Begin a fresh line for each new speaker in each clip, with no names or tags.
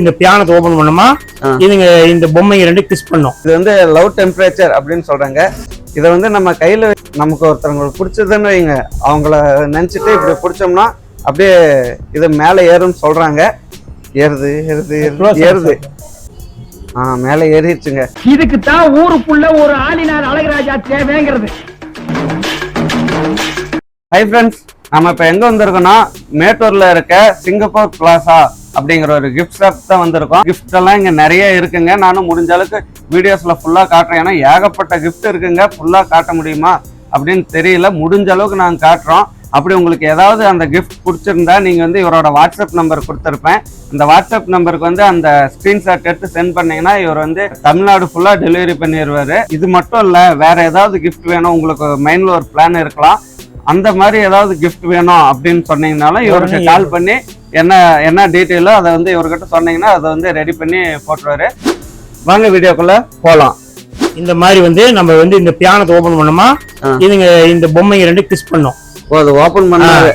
இந்த பியானத்தை ஓபன் பண்ணோமா. இதுங்க இந்த பொம்மைங்க ரெண்டு கிஸ் பண்ணும்.
இது வந்து லவ் டெம்பரேச்சர் அப்படின்னு சொல்றாங்க. இதை வந்து நம்ம கையில நமக்கு ஒருத்தவங்களுக்கு பிடிச்சதுன்னு வைங்க. அவங்கள நினைச்சிட்டு இப்படி பிடிச்சோம்னா அப்படியே இது மேலே ஏறும்னு சொல்றாங்க. ஏறுது ஏறுது ஏறுது ஏறுது. ஆ மேலே ஏறிடுச்சுங்க.
இதுக்கு தான் ஊருக்குள்ள ஒரு ஆளினார் அழகராஜா தேவைங்கிறது.
ஹை ஃப்ரெண்ட்ஸ் நம்ம இப்போ எங்க வந்திருக்கோம்னா மேட்டூர்ல இருக்க சிங்கப்பூர் பிளாசா அப்படிங்கிற ஒரு கிஃப்ட் ஷாப் தான் வந்திருக்கோம். கிஃப்ட் எல்லாம் இங்க நிறைய இருக்குங்க. நானும் முடிஞ்ச அளவுக்கு வீடியோஸ்ல ஃபுல்லா காட்டுறேன். ஏன்னா ஏகப்பட்ட கிஃப்ட் இருக்குங்க. ஃபுல்லா காட்ட முடியுமா அப்படின்னு தெரியல. முடிஞ்ச அளவுக்கு நாங்க காட்டுறோம். அப்படி உங்களுக்கு ஏதாவது அந்த கிஃப்ட் பிடிச்சிருந்தா நீங்க வந்து இவரோட வாட்ஸ்அப் நம்பர் கொடுத்துருப்பேன். அந்த வாட்ஸ்அப் நம்பருக்கு வந்து அந்த ஸ்கிரீன்ஷாட் எடுத்து சென்ட் பண்ணீங்கன்னா இவர் வந்து தமிழ்நாடு ஃபுல்லா டெலிவரி பண்ணிடுவாரு இது மட்டும் இல்ல வேற ஏதாவது கிஃப்ட் வேணும். உங்களுக்கு மைண்ட்ல ஒரு பிளான் இருக்கலாம். அந்த மாதிரி ஏதாவது gift வேணும் அப்படின்னு சொன்னீங்கனாலும் இவருக்கு கால் பண்ணி என்ன என்ன டீட்டெயிலோ அதை வந்து இவர்கிட்ட சொன்னீங்கன்னா அதை வந்து ரெடி பண்ணி போட்டுருவாரு. வாங்க வீடியோக்குள்ள போகலாம்
இந்த மாதிரி வந்து நம்ம வந்து இந்த பியானத்தை ஓபன் பண்ணோமா. இதுங்க இந்த பொம்மைங்க ரெண்டு கிஸ் பண்ணும்.
ஓ அது ஓப்பன் பண்ணாரு.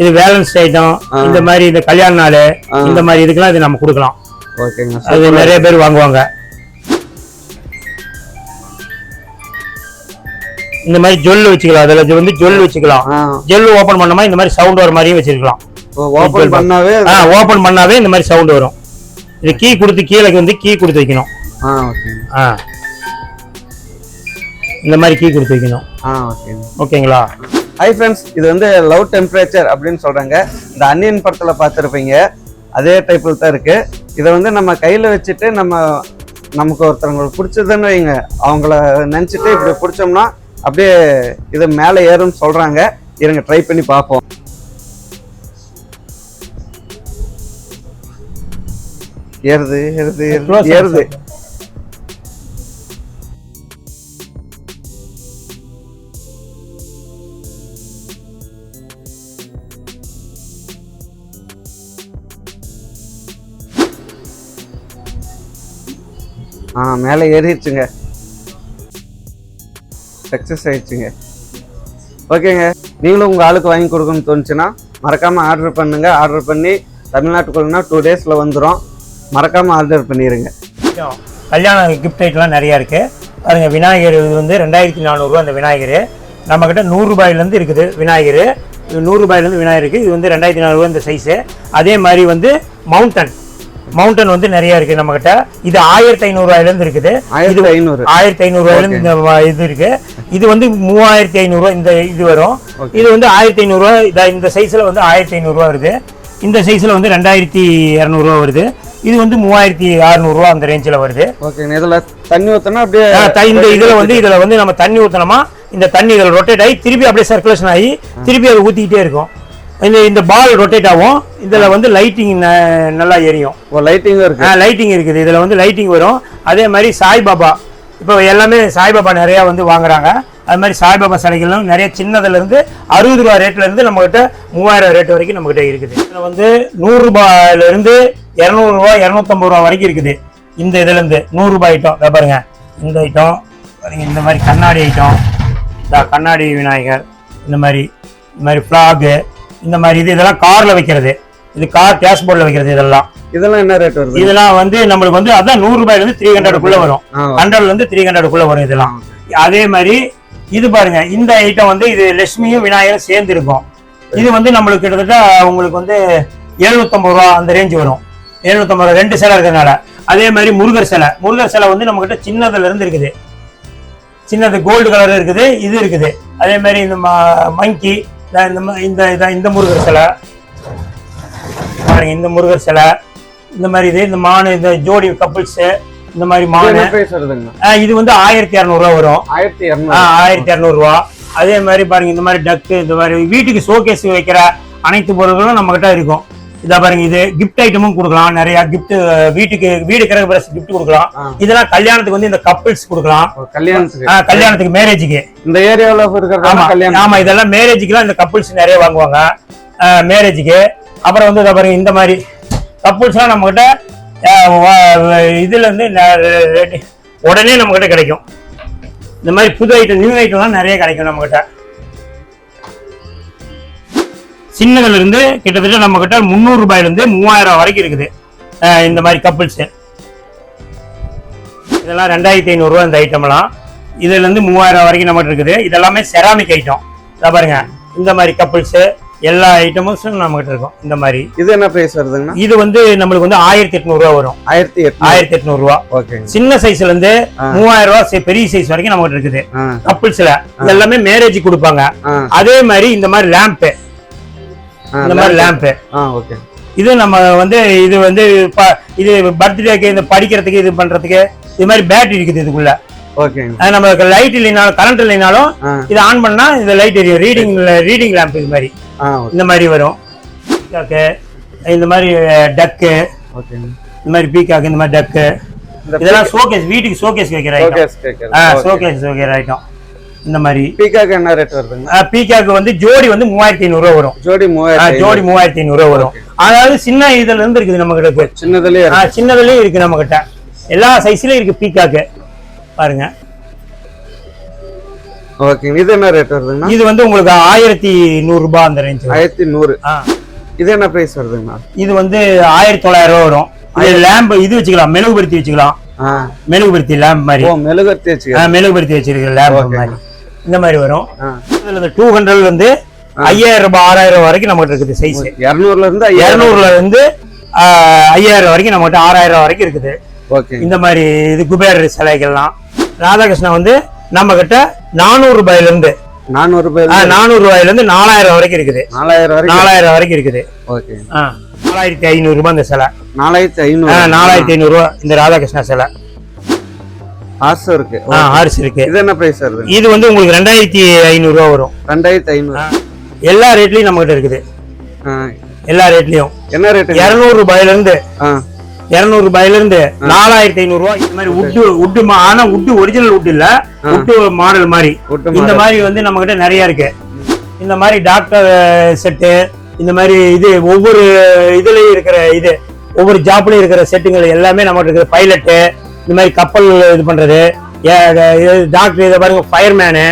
இது வேலன்ஸ் ஐட்டம். இந்த மாதிரி இந்த கல்யாண நாள். இந்த மாதிரி இதுக்கெல்லாம் இது நம்ம கொடுக்கலாம்.
ஓகேங்க
அது நிறைய பேர் வாங்குவாங்க. இந்த மாதிரி ஜொல் வச்சுக்கலாம். அதுல வந்து ஜொல் வச்சுக்கலாம். ஜெல் ஓபன் பண்ணோமா இந்த மாதிரி சவுண்ட் வர மாதிரியும் வச்சிருக்கலாம்.
ஓப்பன் பண்ணாவே
ஆ ஓபன் பண்ணாவே இந்த மாதிரி சவுண்ட் வரும். இது கீ கொடுத்து கீழே வந்து கீ கொடுத்து வைக்கணும்.
ஆ ஓகேங்க
ஆ. இந்த மாதிரி கீ கொடுத்து வைக்கணும். ஓகேங்களா
ஹை ஃப்ரெண்ட்ஸ் இது வந்து லவ் டெம்பரேச்சர் அப்படின்னு சொல்றாங்க. இந்த அன்னியன் படத்துல பார்த்துருப்பீங்க. அதே டைப்பில் தான் இருக்கு. இதை வந்து நம்ம கையில வச்சுட்டு நம்ம நமக்கு ஒருத்தவங்களுக்கு பிடிச்சதுன்னு வைங்க. அவங்கள நினைச்சிட்டு இப்படி பிடிச்சோம்னா அப்படியே இது மேலே ஏறும்னு சொல்றாங்க. இருங்க ட்ரை பண்ணி பார்ப்போம். ஏறுது ஏறுது ஏறுது ஆ மேலே ஏறிடுச்சுங்க. சக்ஸஸ் ஆயிடுச்சுங்க. ஓகேங்க நீங்களும் உங்கள் ஆளுக்கு வாங்கி கொடுக்கணும்னு தோணுச்சுன்னா மறக்காமல் ஆர்டர் பண்ணுங்க. ஆர்டர் பண்ணி தமிழ்நாட்டுக்குள்ளனா டூ டேஸில் வந்துடும் மறக்காமல் ஆர்டர் பண்ணிடுங்க
கல்யாண கிஃப்ட் ஐட்டம்லாம் நிறையா இருக்குது பாருங்கள் விநாயகர் இது வந்து ரெண்டாயிரத்தி நானூறுரூவா அந்த விநாயகர். நம்மக்கிட்ட நூறுரூபாயிலேருந்து நூறு ரூபாயிலேருந்து இருக்குது விநாயகர். நூறுரூபாயிலேருந்து விநாயகர் இருக்குது இது வந்து ரெண்டாயிரத்தி நானூறுரூவா இந்த சைஸு அதே மாதிரி வந்து மவுண்டன் மவுண்டன் வந்து நிறைய இருக்கு நம்ம கிட்ட இது ஆயிரத்தி ஐநூறுரூவாயிலேருந்து இருக்குது.
ஆயிரத்தி ஐநூறு
ஆயிரத்தி ஐநூறுரூவாயிலேருந்து இந்த வ- இது இருக்கு. இது வந்து மூவாயிரத்தி ஐநூறுரூவா இந்த இது வரும். இது வந்து ஆயிரத்தி ஐநூறுரூவா இத இந்த சைஸில் வந்து ஆயிரத்தி ஐநூறுரூவா வருது. இந்த சைஸில் வந்து ரெண்டாயிரத்தி இரநூறுவா வருது. இது வந்து மூவாயிரத்தி அறநூறுவா அந்த ரேஞ்சில் வருது.
ஓகேங்க இதில் தண்ணி ஊற்றினா அப்படியே
இந்த இதுல வந்து இதுல வந்து நம்ம தண்ணி ஊத்தணுமா இந்த தண்ணி இதுல ரொட்டேட் ஆகி திருப்பி அப்படியே சர்க்குலேஷன் ஆகி திருப்பி அது ஊத்திக்கிட்டே இருக்கும். இந்த இந்த பால் ரொட்டேட் ஆகும். இதுல வந்து லைட்டிங் நல்லா எரியும்.
ஓ லைட்டிங்கும் இருக்கு.
லைட்டிங் இருக்குது. இதுல வந்து லைட்டிங் வரும். அதே மாதிரி சாய்பாபா. இப்போ எல்லாமே சாய்பாபா நிறைய வந்து வாங்குறாங்க. அது மாதிரி சாய்பாபா சிலைகளும் நிறைய சின்னதுல இருந்து அறுபது ரூபா ரேட்ல இருந்து நம்ம கிட்ட மூவாயிரம் ரேட் வரைக்கும் நம்ம கிட்ட இருக்குது. இதுல வந்து நூறு ரூபாயில இருந்து இருநூறு ரூபா இருநூத்தம்பது ரூபா வரைக்கும் இருக்குது. இந்த இதுல இருந்து நூறு ரூபாய் ஐட்டம் இதோ பாருங்க. இந்த ஐட்டம் பாருங்க இந்த மாதிரி கண்ணாடி ஐட்டம் இந்த கண்ணாடி விநாயகர். இந்த மாதிரி இந்த மாதிரி ஃப்ளாகு இந்த மாதிரி இது இதெல்லாம் கார்ல வைக்கிறது. இது கார் டேஷ்போர்டில் வைக்கிறது இதெல்லாம்.
இதெல்லாம் என்ன ரேட் வருது?
இதெல்லாம் வந்து நம்மளுக்கு வந்து அதான் நூறு ரூபாயில இருந்து த்ரீ ஹண்ட்ரடுக்குள்ள வரும். ஹண்ட்ரட்ல இருந்து த்ரீ ஹண்ட்ரடுக்குள்ள வரும் இதெல்லாம். அதே மாதிரி இது பாருங்க இந்த ஐட்டம் வந்து இது லட்சுமியும் விநாயகரும் சேர்ந்து இருக்கும். இது வந்து நம்மளுக்கு கிட்டத்தட்ட உங்களுக்கு வந்து எழுநூத்தம்பது ரூபா அந்த ரேஞ்ச் வரும். எழுநூத்தம்பது ரூபா ரெண்டு சிலை இருக்கிறதுனால. அதே மாதிரி முருகர் சிலை. முருகர் சிலை வந்து நம்ம கிட்ட சின்னதுல இருந்து இருக்குது. சின்னது கோல்டு கலர் இருக்குது இது இருக்குது. அதே மாதிரி இந்த மங்கி இந்த இந்த இத- இந்த முருகர் சிலை. பாருங்க இந்த முருகர் சிலை. இந்த மாதிரி இது இந்த மானு இந்த ஜோடி கப்புள்ஸ் இந்த மாதிரி மானு. இது வந்து ஆயிரத்தி இரநூறுவா வரும்.
ஆயிரத்தி
ஆயிரத்தி இரநூறுவா அதே மாதிரி பாருங்க இந்த மாதிரி டக்கு இந்த மாதிரி வீட்டுக்கு ஷோகேஸ் வைக்கிற அனைத்து பொருட்களும் நம்ம கிட்ட இருக்கும். இதா பாருங்க இது கிஃப்ட் ஐட்டமும் கொடுக்கலாம். நிறைய கிஃப்ட் வீட்டுக்கு வீடு கிரக பிரஸ் கிஃப்ட் கொடுக்கலாம். இதெல்லாம் கல்யாணத்துக்கு வந்து இந்த கப்பிள்ஸ் கொடுக்கலாம்.
கல்யாணத்துக்கு.
கல்யாணத்துக்கு மேரேஜுக்கு
இந்த ஏரியாவில்
ஆமா
இருக்கிறதா கல்யாணம்.
ஆமா இதெல்லாம் மேரேஜுக்குலாம் இந்த கப்புள்ஸ் நிறைய வாங்குவாங்க. மேரேஜுக்கு அப்புறம் வந்து இதை பாருங்க இந்த மாதிரி கப்புள்ஸ்லாம் நம்ம கிட்ட இதுல இருந்து உடனே நம்ம கிட்ட கிடைக்கும். இந்த மாதிரி புது ஐட்டம் நியூ ஐட்டம்லாம் நிறைய கிடைக்கும் நம்ம சின்னதுல இருந்து கிட்டத்தட்ட நம்ம கிட்ட முந்நூறு ரூபாயில இருந்து மூவாயிரம் வரைக்கும் இருக்குது. இந்த மாதிரி கப்பிள்ஸ் இதெல்லாம் ரெண்டாயிரத்தி ஐநூறுரூவா இந்த ஐட்டம்லாம் இதுல இருந்து மூவாயிரம் வரைக்கும் நம்மகிட்ட இருக்குது. இதெல்லாமே செராமிக் ஐட்டம் இதை பாருங்க. இந்த மாதிரி கப்பிள்ஸ் எல்லா ஐட்டமும் நம்மகிட்ட இருக்கும். இந்த மாதிரி.
இது என்ன பிரைஸ் வருதுங்கண்ணா?
இது வந்து நம்மளுக்கு வந்து ஆயிரத்தி எட்நூறுவா வரும்.
ஆயிரத்தி எட்நூறு.
ஆயிரத்தி எட்நூறுவா
ஓகேங்க.
சின்ன சைஸ்ல இருந்து. மூவாயிரம் ரூபா சை- பெரிய சைஸ் வரைக்கும் நம்மகிட்ட இருக்குது. கப்பிள்ஸ்ல எல்லாமே மேரேஜ் கொடுப்பாங்க. அதே மாதிரி இந்த மாதிரி லேம்ப்
ஆ,
இந்த மாதிரி லேம்ப்
ஆ ஓகே
இது நம்ம வந்து இது வந்து இது பர்த்டேக்கு இந்த படிக்கிறதுக்கு இது பண்றதுக்கு இது மாதிரி பேட்டரி இருக்குது இதுக்குள்ள. அது நமக்கு லைட் இல்லைனாலும் கரண்ட் இல்லைனாலும் இதை ஆன் பண்ணா இந்த லைட் எரியும். ரீடிங் ரீடிங் லேம்ப் இது மாதிரி.
ஓகே
இந்த மாதிரி வரும். பீகாக்கு இந்த மாதிரி டக்கு இந்த மாதிரி பீகாக்கு இந்த மாதிரி டக்கு இதெல்லாம் ஷோகேஸ் வீட்டுக்கு ஷோகேஸ் வைக்கிற ஐட்டம்
ஓகே.
ஷோகேஸ் வைக்கிற ஐட்டம் இந்த மாதிரி.
பீக்காக்கு என்ன ரேட் வருதுங்க?
பீகாக்கு வந்து ஜோடி வந்து மூவாயிரத்தி ஐநூறுரூவா வரும்.
ஜோடி மூவாயிரத்தி
ஜோடி மூவாயிரத்தி ஐநூறுரூவா வரும். அதாவது சின்ன இதுல இருந்து இருக்குது நம்ம கிட்ட
சின்னதுலயே
ஆ, சின்னதுலயும் இருக்கு நம்ம கிட்ட எல்லா சைஸ்லயும் இருக்கு பீகாக்கு பாருங்க.
ஓகேங்க இது என்ன ரேட் வருதுங்கண்ணா
இது வந்து உங்களுக்கு ஆயிரத்தி நூறு ரூபாய் அந்த ரேஞ்ச்
ஆயிரத்தி நூறு. இது என்ன பிரைஸ் வருதுங்கண்ணா
இது வந்து ஆயிரத்தி தொள்ளாயிரம் ரூபா வரும். இது லேம்ப் இது வச்சுக்கலாம் மெழுகுபடுத்தி வச்சுக்கலாம். மெழுகுபடுத்தி லேம்ப் மாதிரி.
ஓ மெழுகுவர்த்தி வச்சுக்க
ஆ, மெழுகுபடுத்தி வச்சிருக்கிற லேம்ப். மாதிரி. இந்த மாதிரி வரும். இதுல இந்த டூ ஹண்ட்ரட்ல இருந்து ஐயாயிரம் ரூபாய் ஆறாயிரம் ரூபாய் வரைக்கும் நம்மகிட்ட இருக்குது சைஸ்
இரநூறுல இருந்து
இருநூறுல இருந்து ஐயாயிரம் வரைக்கும் நம்மகிட்ட ஆறாயிரம் வரைக்கும் இருக்குது.
ஓகே.
இந்த மாதிரி இது குபேர் சிலைகள்லாம். ராதாகிருஷ்ணன் வந்து நம்ம கிட்ட நானூறு ரூபாயில இருந்து
நானூறு ரூபாய்
நானூறு ரூபாயில இருந்து நாலாயிரம் வரைக்கும் இருக்குது.
நாலாயிரம் வரைக்கும்.
நாலாயிரம் வரைக்கும் இருக்குது.
ஓகே.
நாலாயிரத்தி ஐநூறு ரூபாய் இந்த சிலை.
நாலாயிரத்தி ஐநூறு.
நாலாயிரத்தி ஐநூறு ரூபாய் இந்த ராதாகிருஷ்ணா சிலை.
ஆசை இருக்கு.
ஆ ஹார்ஸ் இருக்கு.
இது என்ன பிரைஸ் வருது?
இது வந்து உங்களுக்கு ரெண்டாயிரத்தி ஐநூறு ரூபா வரும்.
ரெண்டாயிரத்தி ஐநூறு.
எல்லா ரேட்லயும் நம்ம கிட்ட இருக்குது எல்லா ரேட்லயும்
என்ன ரேட்டு
இருநூறு ரூபாயில இருந்து
ஆ.
இருநூறு ரூபாயில இருந்து நாலாயிரத்தி ஐநூறு ரூபாய் இந்த மாதிரி உட்டு உட்டு ஆனா உட்டு ஒரிஜினல் உட் இல்ல. உட்டு மாடல் மாதிரி.
உட்டு
இந்த. மாதிரி வந்து நம்ம கிட்ட நிறைய இருக்கு. இந்த மாதிரி டாக்டர் செட்டு இந்த மாதிரி இது ஒவ்வொரு இதுலயும் இருக்கிற இது ஒவ்வொரு ஜாப்லயும் இருக்கிற செட்டுங்கள் எல்லாமே நம்ம இருக்கிற பைலட்டு இந்த மாதிரி கப்பல் இது பண்றது. டாக்டர் இதை பாருங்க ஃபயர்மேனு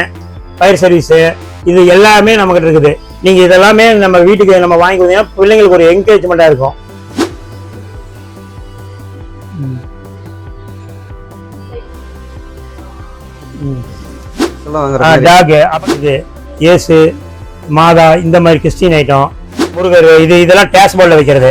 ஃபயர் சர்வீஸ் இது எல்லாமே நம்ம கிட்ட இருக்குது. நீங்க இதெல்லாமே நம்ம வீட்டுக்கு நம்ம வாங்கி கொடுத்தீங்கன்னா பிள்ளைங்களுக்கு ஒரு என்கரேஜ்மெண்டா இருக்கும். டாக் இது ஏசு மாதா இந்த மாதிரி கிறிஸ்டின் ஐட்டம் முருகர் இது இதெல்லாம் டேஷ் போர்டில் வைக்கிறது.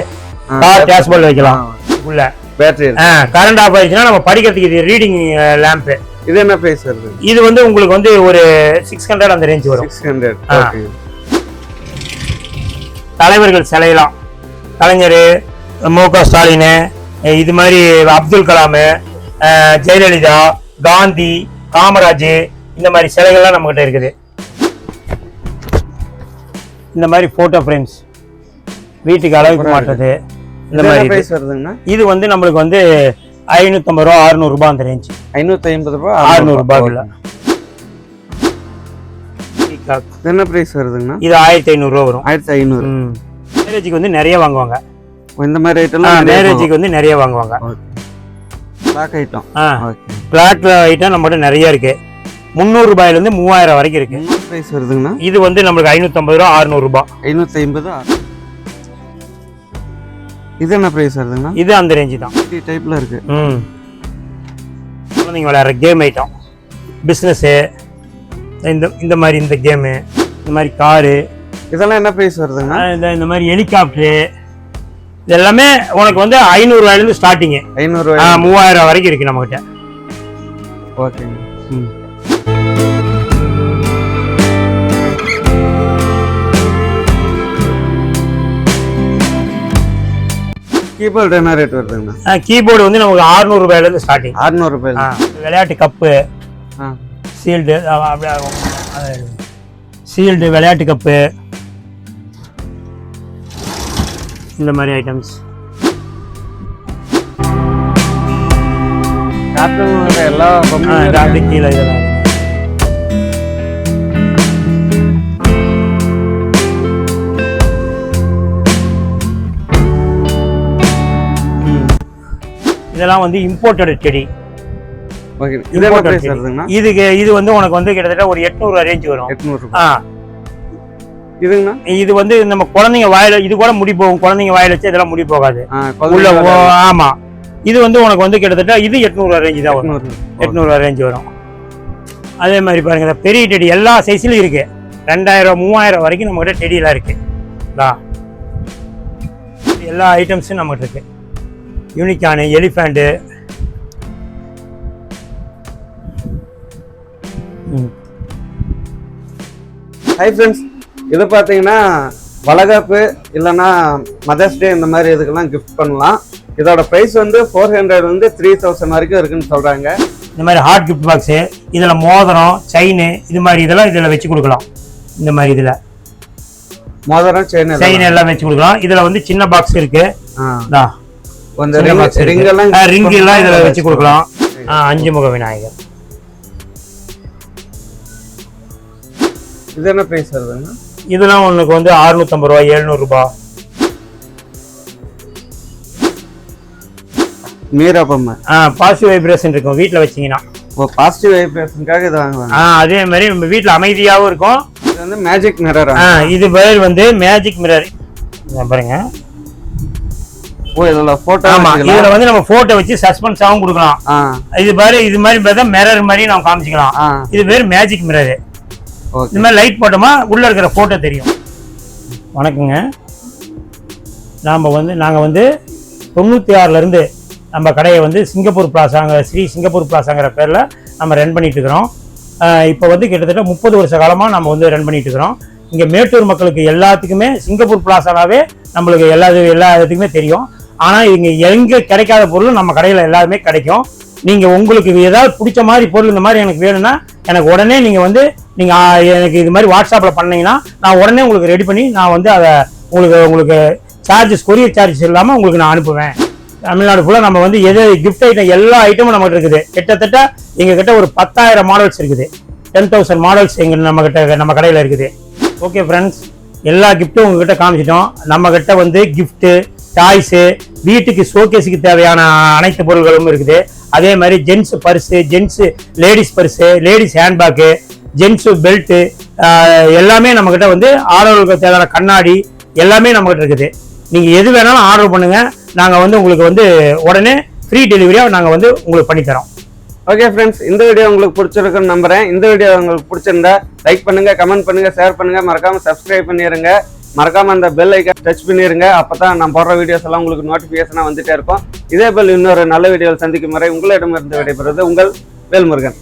கார் டேஷ் போர்டில் வைக்கலாம். உள்ள.
பேட்டரி
கரண்ட் ஆஃப் ஆயிடுச்சுன்னா நம்ம படிக்கிறதுக்கு இது ரீடிங் லேம்ப்
இது என்ன பிரைஸ் வருது?
இது வந்து உங்களுக்கு வந்து ஒரு சிக்ஸ் ஹண்ட்ரட் அந்த ரேஞ்ச் வரும்.
சிக்ஸ் ஹண்ட்ரட்
தலைவர்கள் சிலையெல்லாம். கலைஞர் மு க ஸ்டாலின் இது மாதிரி அப்துல் கலாம் ஜெயலலிதா காந்தி காமராஜ் இந்த மாதிரி சிலைகள்லாம் நம்மகிட்ட இருக்குது. இந்த மாதிரி போட்டோ ஃப்ரேம்ஸ் வீட்டுக்கு அளவுக்கு மாட்டுறது. இந்த மாதிரி
வருதுங்கண்ணா?
இது வந்து நம்மளுக்கு வந்து ஐநூத்தம்பது ரூபா அறுநூறு ரூபாய் அந்த ரேஞ்ச்
ஐநூத்தி ஐம்பது ரூபாய்
அறுநூறு ரூபாய்க்குள்ள
இது என்ன பிரைஸ் வருதுங்கண்ணா?
இது ஆயிரத்தி ஐநூறு ரூபா வரும்.
ஆயிரத்தி ஐநூறு.
மேரேஜுக்கு வந்து நிறைய வாங்குவாங்க.
இந்த மாதிரி ஐட்டம்லாம்
மேரேஜுக்கு வந்து நிறைய வாங்குவாங்க.
பிளாக் ஐட்டம்
ஆ.
ஓகே.
பிளாக் ஐட்டம் நம்மகிட்ட நிறைய இருக்கு. முந்நூறு ரூபாயில இருந்து மூவாயிரம் வரைக்கும் இருக்கு.
பிரைஸ் வருதுங்கண்ணா?
இது வந்து நம்மளுக்கு ஐநூத்தம்பது ரூபா அறுநூறு ரூபாய்
ஐநூத்தி ஐம்பது இது என்ன பிரைஸ் வருதுங்கண்ணா?
இது அந்த ரேஞ்சு தான்.
டைப்ல இருக்கு.
ம். குழந்தைங்க விளையாடுற கேம் ஐட்டம் பிஸ்னஸ்ஸு இந்த இந்த மாதிரி இந்த கேமு இந்த மாதிரி காரு
இதெல்லாம் என்ன பிரைஸ் வருதுங்கண்ணா?
இந்த இந்த மாதிரி ஹெலிகாப்டரு இது எல்லாமே உனக்கு வந்து ஐநூறுரூவாயிலேருந்து ஸ்டார்டிங்கு
ஐநூறு ரூபாய்
மூவாயிரம் வரைக்கும் இருக்கு நம்மகிட்ட.
ஓகேங்க.
ம்.
கீபோர்டு என்ன ரேட் வருதுங்கண்ணா?
கீபோர்டு வந்து நமக்கு 600 ரூபாயில இருந்து ஸ்டார்டிங்
அறுநூறு ரூபாய்
விளையாட்டு கப்பு சீல்டு அப்படியே சீல்டு விளையாட்டு கப்பு. இந்த மாதிரி ஐட்டம்ஸ்
எல்லா
கீழே இதெல்லாம். இதெல்லாம் வந்து இம்போர்ட்டட் செடி. செடி. இதுக்கு இது வந்து உனக்கு வந்து கிட்டத்தட்ட ஒரு எட்நூறு ரேஞ்ச் வரும்.
எட்நூறு இதுங்கண்ணா
இது வந்து நம்ம குழந்தைங்க வாயில இது கூட முடி போகும். குழந்தைங்க வாயில வச்சு இதெல்லாம் முடி போகாது. உள்ள ஆமா. இது வந்து உனக்கு வந்து கிட்டத்தட்ட இது எட்நூறுவா ரேஞ்சு தான் வரும்.
எட்நூறு.
ரேஞ்ச் வரும். அதே மாதிரி பாருங்க பெரிய டெடி எல்லா சைஸ்லயும் இருக்கு. ரெண்டாயிரம் மூவாயிரம் வரைக்கும் நம்ம கிட்ட டெடியெல்லாம் இருக்கு. எல்லா ஐட்டம்ஸும் நம்மகிட்ட இருக்கு. யூனிகானு எலிஃபேண்ட்டு
ஹாய் ஃப்ரெண்ட்ஸ் இது பார்த்தீங்கன்னா வளகாப்பு இல்லைன்னா மதர்ஸ் டே இந்த மாதிரி இதுக்கெல்லாம் கிஃப்ட் பண்ணலாம். இதோட ப்ரைஸ் வந்து ஃபோர் ஹண்ட்ரட் வந்து த்ரீ தௌசண்ட் வரைக்கும் இருக்குன்னு சொல்கிறாங்க
இந்த மாதிரி ஹாட் கிஃப்ட் பாக்ஸு இதில் மோதிரம் செயின் இது மாதிரி இதெல்லாம் இதில் வச்சு கொடுக்கலாம். இந்த மாதிரி இதில்.
மோதிரம் செயின்
செயின் எல்லாம் வச்சு கொடுக்கலாம். இதில் வந்து சின்ன பாக்ஸ் இருக்கு.
ரிங்
இருக்கு.
எல்லாம்
ஆ, ring எல்லாம் இதில் வச்சு கொடுக்கலாம். ஆ, அஞ்சு முக விநாயகர்.
இது என்ன ப்ரைஸ் வருதுங்க?
இதெல்லாம் உனக்கு வந்து அறுநூத்தம்பது ரூபா எழுநூறுபா
மீரப்பம்ம.
பாசிட்டிவ் வைப்ரேஷன் இருக்கும். வீட்டில் வச்சீங்கன்னா.
ஓ பாசிட்டிவ் வைப்ரேஷனுக்காக இது வாங்குவாங்க.
ஆ, அதே மாதிரி நம்ம வீட்டில் அமைதியாகவும் இருக்கும்.
இது வந்து மேஜிக் மிரர்
ஆ, இது பேர் வந்து மேஜிக் மிரர் பாருங்க.
இதுல
வந்து நம்ம போட்டோ வச்சு சஸ்பென்ஸாவும் கொடுக்கலாம். இது பாரு இது மாதிரி பார்த்தா மிரர் மாதிரி நம்ம காமிச்சிக்கலாம். இது பேர் மேஜிக் மிரர் இந்த மாதிரி லைட் போட்டோமா உள்ள இருக்கிற போட்டோ தெரியும். வணக்கங்க. நாம வந்து நாங்க வந்து தொண்ணூத்தி ஆறுல இருந்து நம்ம கடையை வந்து சிங்கப்பூர் பிளாசாங்க ஸ்ரீ சிங்கப்பூர் பிளாசாங்கிற பேர்ல நம்ம ரன் பண்ணிட்டு இருக்கிறோம். இப்போ வந்து கிட்டத்தட்ட முப்பது வருஷ காலமா நம்ம வந்து ரன் பண்ணிட்டு இருக்கிறோம். இங்க மேட்டூர் மக்களுக்கு எல்லாத்துக்குமே சிங்கப்பூர் பிளாசானாவே நம்மளுக்கு எல்லா எல்லா இதுக்குமே தெரியும். ஆனால் இங்கே எங்கே கிடைக்காத பொருள் நம்ம கடையில் எல்லாருமே கிடைக்கும். நீங்கள் உங்களுக்கு ஏதாவது பிடிச்ச மாதிரி பொருள் இந்த மாதிரி எனக்கு வேணும்னா எனக்கு உடனே நீங்கள் வந்து நீங்கள் எனக்கு இது மாதிரி வாட்ஸ்அப்பில் பண்ணீங்கன்னா நான் உடனே உங்களுக்கு ரெடி பண்ணி நான் வந்து அதை உங்களுக்கு உங்களுக்கு சார்ஜஸ் கொரியர் சார்ஜஸ் இல்லாமல் உங்களுக்கு நான் அனுப்புவேன். தமிழ்நாடு ஃபுல்லாக நம்ம வந்து எது கிஃப்ட் ஐட்டம் எல்லா ஐட்டமும் நம்மகிட்ட இருக்குது. கிட்டத்தட்ட எங்ககிட்ட ஒரு பத்தாயிரம் மாடல்ஸ் இருக்குது. டென் தௌசண்ட் மாடல்ஸ் எங்கள் நம்மக்கிட்ட நம்ம கடையில் இருக்குது. ஓகே ஃப்ரெண்ட்ஸ் எல்லா கிஃப்ட்டும் உங்ககிட்ட காமிச்சிட்டோம். நம்மக்கிட்ட வந்து கிஃப்ட்டு டாய்ஸு வீட்டுக்கு ஷோகேஸுக்கு தேவையான அனைத்து பொருட்களும் இருக்குது. அதே மாதிரி gents purse gents ladies purse ladies handbag gents belt எல்லாமே நம்மக்கிட்ட வந்து ஆடவர்களுக்கு தேவையான கண்ணாடி எல்லாமே நம்மக்கிட்ட இருக்குது. நீங்கள் எது வேணாலும் ஆர்டர் பண்ணுங்கள் நாங்கள் வந்து உங்களுக்கு வந்து உடனே ஃப்ரீ டெலிவரியாக நாங்கள் வந்து உங்களுக்கு பண்ணித்தரோம்
ஓகே ஃப்ரெண்ட்ஸ் இந்த வீடியோ உங்களுக்கு பிடிச்சிருக்குன்னு நம்புகிறேன் இந்த வீடியோ உங்களுக்கு பிடிச்சிருந்தா லைக் பண்ணுங்கள் கமெண்ட் பண்ணுங்கள் ஷேர் பண்ணுங்கள் மறக்காமல் சப்ஸ்கிரைப் பண்ணிடுங்க மறக்காம அந்த பெல் ஐக்கன் டச் பண்ணிருங்க. அப்பதான் நான் போடுற வீடியோஸ் எல்லாம் உங்களுக்கு நோட்டிபிகேஷனா வந்துட்டே இருக்கும். இதே போல் இன்னொரு நல்ல வீடியோவில் சந்திக்கும் வரை உங்களிடமிருந்து விடைபெறுவது உங்கள் வேல்முருகன்.